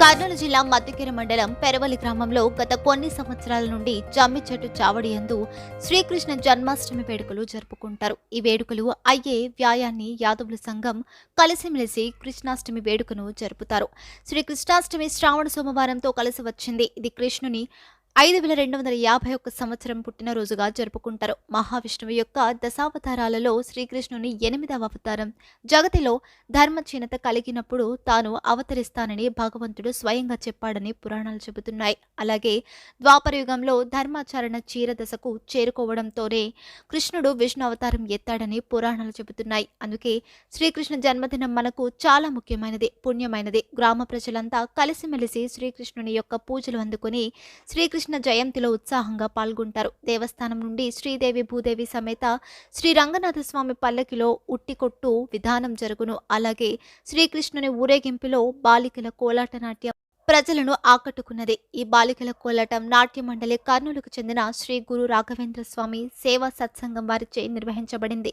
కర్నూలు జిల్లా మద్దికెర మండలం పెరవలి గ్రామంలో గత కొన్ని సంవత్సరాల నుండి జమ్మి చెట్టు చావడి యందు శ్రీకృష్ణ జన్మాష్టమి వేడుకలు జరుపుకుంటారు. ఈ వేడుకలు అయ్యే వ్యాయాన్ని యాదవుల సంఘం కలిసిమెలిసి కృష్ణాష్టమి వేడుకను జరుపుతారు. శ్రీ కృష్ణాష్టమి శ్రావణ సోమవారంతో కలిసి వచ్చింది. ఇది కృష్ణుని ఐదు వేల రెండు వందల యాభై ఒక్క సంవత్సరం పుట్టినరోజుగా జరుపుకుంటారు. మహావిష్ణువు యొక్క దశావతారాలలో శ్రీకృష్ణుని ఎనిమిదవ అవతారం. జగతిలో ధర్మక్షీణత కలిగినప్పుడు తాను అవతరిస్తానని భగవంతుడు స్వయంగా చెప్పాడని పురాణాలు చెబుతున్నాయి. అలాగే ద్వాపరయుగంలో ధర్మాచరణ చీరదశకు చేరుకోవడంతోనే కృష్ణుడు విష్ణు అవతారం ఎత్తాడని పురాణాలు చెబుతున్నాయి. అందుకే శ్రీకృష్ణ జన్మదినం మనకు చాలా ముఖ్యమైనది పుణ్యమైనది. గ్రామ ప్రజలంతా కలిసిమెలిసి శ్రీకృష్ణుని యొక్క పూజలు అందుకుని శ్రీకృష్ణ జయంతిలో ఉత్సాహంగా పాల్గొంటారు. దేవస్థానం నుండి శ్రీదేవి భూదేవి సమేత శ్రీ రంగనాథ స్వామి పల్లకిలో ఉట్టికొట్టు విధానం జరుగును. అలాగే శ్రీకృష్ణుని ఊరేగింపులో బాలికల కోలాట నాట్యం ప్రజలను ఆకట్టుకున్నది. ఈ బాలికల కోలాటం నాట్య మండలి కర్నూలుకు చెందిన శ్రీ గురు రాఘవేంద్ర స్వామి సేవా సత్సంగం వారిచే నిర్వహించబడింది.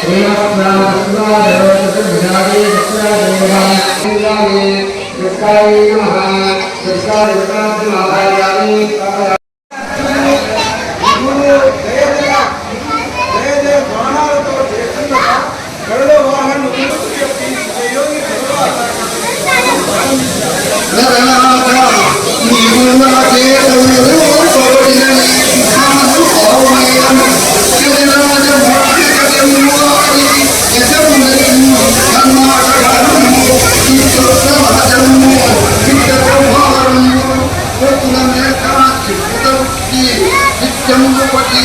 శ్రీమస్నామస్వాదేవతృజాదే నమః జంగుపటి